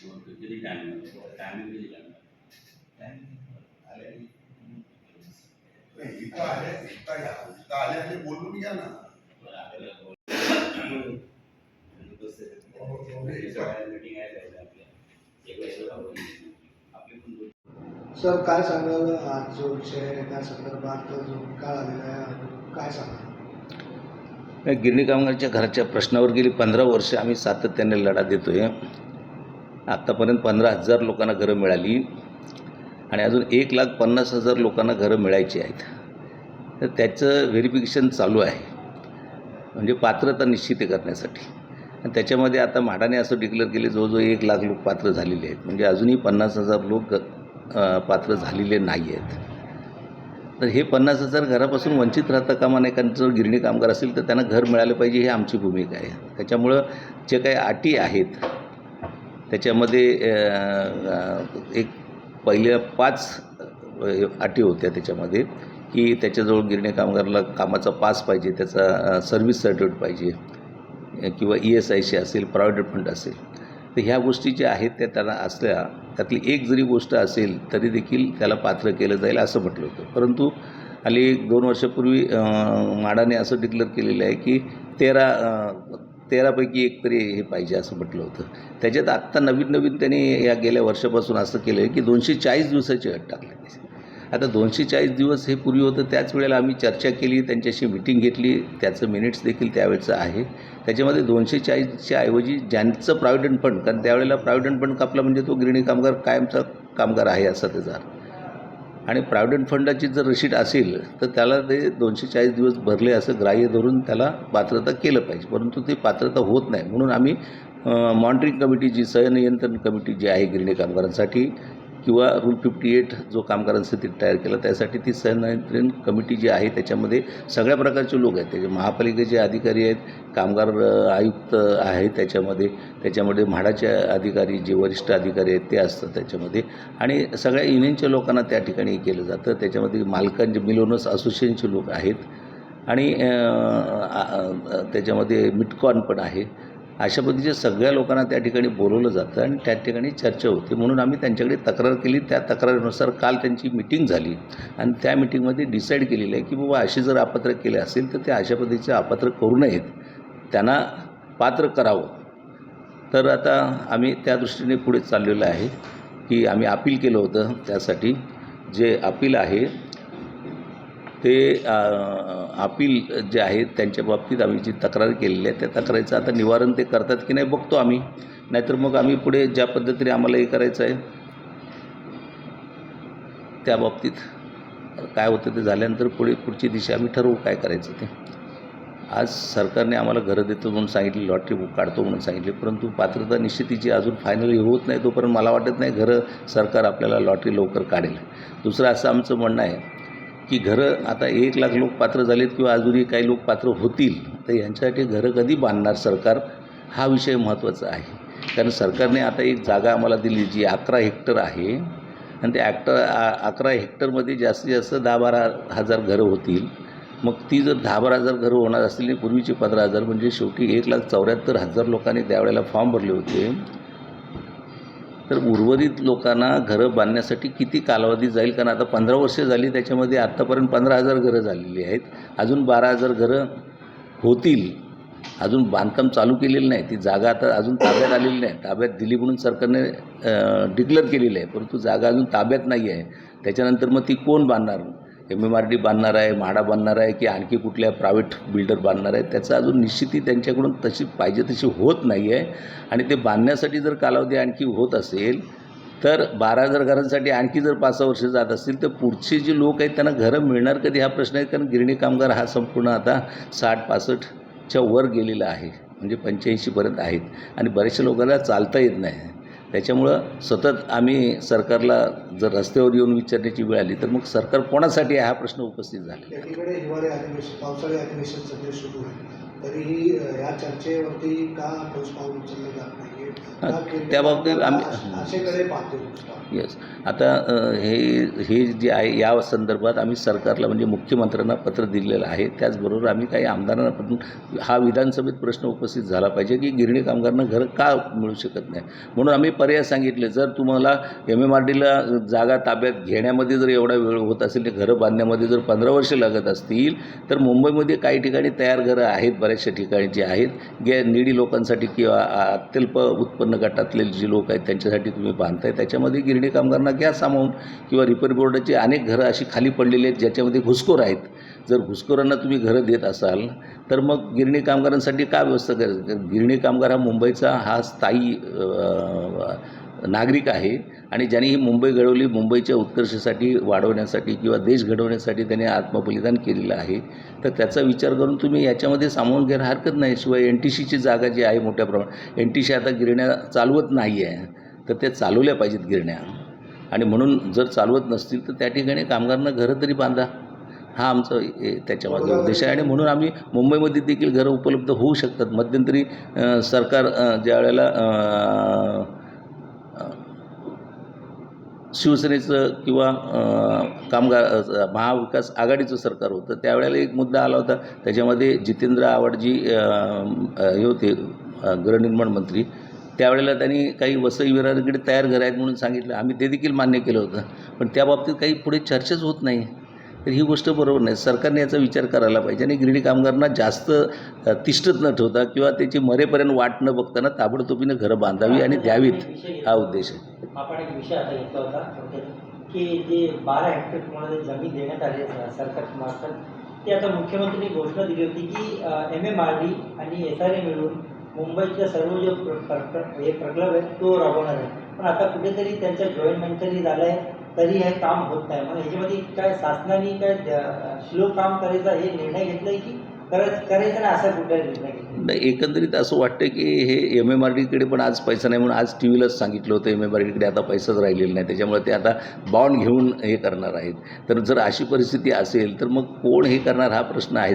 किती time timing किती लागणार आले आले बोलून घ्या ना सर काय सांगाल? आज जो विषय आहे त्या संदर्भात जो निकाल आलेला आहे काय सांगाल? गिरणी कामगारच्या घराच्या प्रश्नावर गेली पंधरा वर्ष आम्ही सातत्याने लढा देतो आहे आत्तापर्यंत पंधरा हजार लोकांना घरं मिळाली आणि अजून एक लाख पन्नास हजार लोकांना घरं मिळायची आहेत. तर त्याचं व्हेरिफिकेशन चालू आहे. म्हणजे पात्रता निश्चित करण्यासाठी. आणि त्याच्यामध्ये आता म्हाडाने असं डिक्लेअर केले जवळजवळ एक लाख लोक पात्र झालेले आहेत. म्हणजे अजूनही पन्नास हजार लोक पात्र झालेले नाही आहेत. तर हे पन्नास हजार घरापासून वंचित राहता कामा नये कारण जर गिरणी कामगार असेल तर त्यांना घर मिळालं पाहिजे ही आमची भूमिका आहे. त्याच्यामुळं जे काही अटी आहेत त्याच्यामध्ये एक पहिल्या पाच अटी होत्या त्याच्यामध्ये की त्याच्याजवळ गिरणी कामगारला कामाचा पास पाहिजे त्याचा सर्व्हिस सर्टिफिकेट पाहिजे किंवा ई एस आय सी असेल प्रायव्हेट फंड असेल. तर ह्या गोष्टी ज्या आहेत त्या त्यांना असल्या त्यातली एक जरी गोष्ट असेल तरी देखील त्याला पात्र केलं जाईल असं म्हटलं होतं. परंतु हल्ली दोन वर्षापूर्वी माडाने असं डिक्लेअर केलेलं आहे की तेरा तेरापैकी एक तरी हे पाहिजे असं म्हटलं होतं. त्याच्यात आत्ता नवीन नवीन त्यांनी या गेल्या वर्षापासून असं केलं आहे की दोनशे चाळीस दिवसाची अट टाकली आता दोनशे चाळीस दिवस हे पूर्वी होतं त्याच वेळेला आम्ही चर्चा केली त्यांच्याशी मिटिंग घेतली त्याचं मिनिट्स देखील त्यावेळचं आहे. त्याच्यामध्ये दोनशे चाळीसच्या ऐवजी ज्यांचं प्रॉव्हिडंट फंड कारण त्यावेळेला प्रॉव्हिडंट फंड कापला म्हणजे तो गिरणी कामगार कायमचा कामगार आहे असा त्याचा अर्थ. आणि प्रायव्हेट फंडाची जर रशीद असेल तर त्याला ते दोनशे चाळीस दिवस भरले असं ग्राह्य धरून त्याला पात्रता केलं पाहिजे. परंतु ते पात्रता होत नाही. म्हणून आम्ही मॉनिटरिंग कमिटी जी सहनियंत्रण कमिटी जी आहे गिरणी कामगारांसाठी किंवा रूल फिफ्टी एट जो कामगारांसाठी तयार केला त्यासाठी ती सहनियंत्रण कमिटी जी आहे त्याच्यामध्ये सगळ्या प्रकारचे लोक आहेत. त्याचे महापालिकेचे अधिकारी आहेत कामगार आयुक्त आहे त्याच्यामध्ये. त्याच्यामध्ये म्हाडाचे अधिकारी जे वरिष्ठ अधिकारी आहेत ते असतात त्याच्यामध्ये. आणि सगळ्या युनियनच्या लोकांना त्या ठिकाणी केलं जातं. त्याच्यामध्ये मालकांचे मिलोनस असोसिएशनचे लोक आहेत. आणि त्याच्यामध्ये मिटकॉन पण आहे. अशा पद्धतीच्या सगळ्या लोकांना त्या ठिकाणी बोलवलं जातं आणि त्या ठिकाणी चर्चा होते. म्हणून आम्ही त्यांच्याकडे तक्रार केली. त्या तक्रारीनुसार काल त्यांची मिटिंग झाली आणि त्या मिटिंगमध्ये डिसाईड केलेलं आहे की बाबा अशी जर अपात्र केले असेल तर ते अशा पद्धतीचे अपात्र करू नयेत. त्यांना पात्र करावं. तर आता आम्ही त्या दृष्टीने पुढे चाललेलं आहे की आम्ही अपील केलं होतं त्यासाठी. जे अपील आहे ते अपील जे आहेत त्यांच्या बाबतीत आम्ही जी तक्रार केलेली आहे त्या तक्रारीचं आता निवारण ते करतात की नाही बघतो आम्ही. नाहीतर मग आम्ही पुढे ज्या पद्धतीने आम्हाला हे करायचं आहे त्या बाबतीत काय होतं ते झाल्यानंतर पुढे पुढची दिशा आम्ही ठरवू काय करायचं ते. आज सरकारने आम्हाला घरं देतो म्हणून सांगितले लॉटरी बुक काढतो म्हणून सांगितले परंतु पात्रता निश्चितीची अजून फायनल होत नाही तोपर्यंत मला वाटत नाही घरं सरकार आपल्याला लॉटरी लवकर काढेल. दुसरं असं आमचं म्हणणं आहे की घरं आता एक लाख लोक पात्र झालेत किंवा अजूनही काही लोक पात्र होतील तर यांच्यासाठी घरं कधी बांधणार सरकार? हा विषय महत्त्वाचा आहे. कारण सरकारने आता एक जागा आम्हाला दिली जी अकरा हेक्टर आहे. आणि ते ॲक्टर अकरा हेक्टरमध्ये जास्तीत जास्त दहा बारा हजार घरं होतील. मग ती जर दहा बारा हजार घरं होणार असतील पूर्वीची पूर्वीचे पंधरा हजार म्हणजे शेवटी एक लाख चौऱ्याहत्तर हजार लोकांनी त्यावेळेला फॉर्म भरले होते. तर उर्वरित लोकांना घरं बांधण्यासाठी किती कालावधी जाईल? कारण आता पंधरा वर्षे झाली त्याच्यामध्ये आत्तापर्यंत पंधरा हजार घरं झालेली आहेत. अजून बारा हजार घरं होतील. अजून बांधकाम चालू केलेलं नाही. ती जागा आता अजून ताब्यात आलेली नाही. ताब्यात दिली म्हणून सरकारने डिक्लेअर केलेलं आहे. परंतु जागा अजून ताब्यात नाही आहे. त्याच्यानंतर मग ती कोण बांधणार? एम एम आर डी बांधणार आहे म्हाडा बांधणार आहे की आणखी कुठल्या प्रायव्हेट बिल्डर बांधणार आहे त्याचं अजून निश्चिती त्यांच्याकडून तशी पाहिजे तशी होत नाही आहे आणि ते बांधण्यासाठी जर कालावधी आणखी होत असेल तर बारा हजार घरांसाठी आणखी जर पाच सहा वर्ष जात असतील तर पुढचे जे लोक आहेत त्यांना घरं मिळणार कधी हा प्रश्न आहे? कारण गिरणी कामगार हा संपूर्ण आता साठ पासष्टच्या वर गेलेला आहे. म्हणजे पंच्याऐंशीपर्यंत आहेत. आणि बऱ्याचशा लोकांना चालता येत नाही. त्याच्यामुळं सतत आम्ही सरकारला जर रस्त्यावर येऊन विचारण्याची वेळ आली तर मग सरकार कोणासाठी आहे हा प्रश्न उपस्थित झाला एकीकडे हिवाळी अधिवेशन पावसाळी अधिवेशन सध्या सुरू आहे. तरीही या चर्चेवरती का ठोस पाऊल उचललं जात नाही? त्या बाबतीत आम्ही-. येस आता हे हे जे आहे या संदर्भात आम्ही सरकारला म्हणजे मुख्यमंत्र्यांना पत्र दिलेलं आहे. त्याचबरोबर आम्ही काही आमदारांना पण हा विधानसभेत प्रश्न उपस्थित झाला पाहिजे की गिरणी कामगारांना घरं का मिळू शकत नाही? म्हणून आम्ही पर्याय सांगितले जर तुम्हाला एम एम आर डीला जागा ताब्यात घेण्यामध्ये जर एवढा वेळ होत असेल ते घरं बांधण्यामध्ये जर पंधरा वर्ष लागत असतील तर मुंबईमध्ये काही ठिकाणी तयार घरं आहेत बऱ्याचशा ठिकाणी जी आहेत. गे निडी लोकांसाठी किंवा अत्यल्प उत्पन्न गटातले जे लोक आहेत त्यांच्यासाठी तुम्ही बांधताय त्याच्यामध्ये गिरणी कामगारांना गॅस सामावून. किंवा रिपेअर बोर्डाची अनेक घरं अशी खाली पडलेली आहेत ज्याच्यामध्ये घुसखोर आहेत. जर घुसखोरांना तुम्ही घरं देत असाल तर मग गिरणी कामगारांसाठी काय व्यवस्था करायचं गिरणी कामगार हा मुंबईचा हा स्थायी नागरिक आहे आणि ज्यांनी ही मुंबई घडवली मुंबईच्या उत्कर्षासाठी वाढवण्यासाठी किंवा देश घडवण्यासाठी त्याने आत्मबलिदान केलेलं आहे. तर त्याचा विचार करून तुम्ही याच्यामध्ये सामावून घ्यायला हरकत नाही. शिवाय एन टी सीची जागा जी आहे मोठ्या प्रमाणात एन टी सी आता गिरण्या चालवत नाही आहे तर त्या चालवल्या पाहिजेत गिरण्या. आणि म्हणून जर चालवत नसतील तर त्या ठिकाणी कामगारांना घरं तरी बांधा. हा आमचा त्याच्यामागे उद्देश आहे. आणि म्हणून आम्ही मुंबईमध्ये देखील घरं उपलब्ध होऊ शकतात. मध्यंतरी सरकार ज्या वेळेला शिवसेनेचं किंवा कामगार महाविकास आघाडीचं सरकार होतं त्यावेळेला एक मुद्दा आला होता. त्याच्यामध्ये जितेंद्र आव्हाडजी अ, हे होते गृहनिर्माण मंत्री. त्यावेळेला त्यांनी काही वसई विराराकडे तयार घरं आहेत म्हणून सांगितलं. आम्ही ते देखील मान्य केलं होतं. पण त्या बाबतीत काही पुढे चर्चाच होत नाही. तर ही गोष्ट बरोबर नाही. सरकारने याचा विचार करायला पाहिजे आणि गिरणी कामगारांना जास्त तिष्ठत न ठेवता किंवा त्याची मरेपर्यंत वाट न बघताना ताबडतोबीनं घरं बांधावी आणि द्यावीत. हा उद्देश आहे. आपण एक विषय आता घेतला होता की जे बारा हेक्टर तुम्हाला जमीन देण्यात आली सरकारमार्फत सरकार ते आता मुख्यमंत्र्यांनी घोषणा दिली होती की एम एम आर डी आणि एस आर ए मिळून मुंबईच्या सर्व जे प्र- हे प्रकल्प आहेत तो राबवणार आहे. पण आता कुठेतरी त्यांच्या जॉईंट व्हेंचरही झालं आहे तरी हे काम होत नाही. मग ह्याच्यामध्ये काय शासनाने काय स्लो काम करायचा हे निर्णय घेतलाय की करायचं करायचं असा कुठला निर्णय नाही एकंदरीत असं वाटतं की हे एम एम आर डीकडे पण आज पैसा नाही म्हणून आज टी व्हीलाच सांगितलं होतं एम एम आर डीकडे आता पैसाच राहिलेला नाही त्याच्यामुळे ते आता बॉन्ड घेऊन हे करणार आहेत. तर जर अशी परिस्थिती असेल तर मग कोण हे करणार हा प्रश्न आहे?